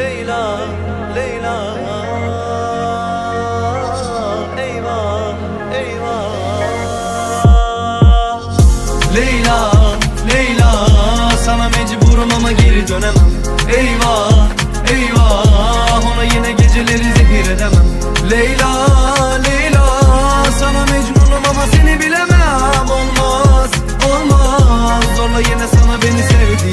Leyla, Leyla. Eyvah, eyvah. Leyla, Leyla. Sana mecburum ama geri dönemem. Eyvah,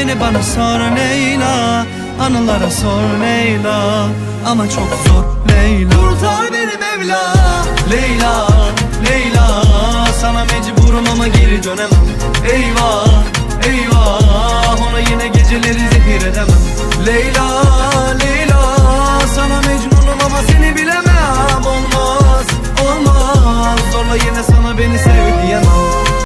Beni bana sor Leyla. Anılara sor Leyla. Ama çok zor Leyla. Kurtar beni Mevla. Leyla Leyla. Sana mecburum ama geri dönemem. Eyvah Eyvah. Ona yine geceleri zehir edemem. Leyla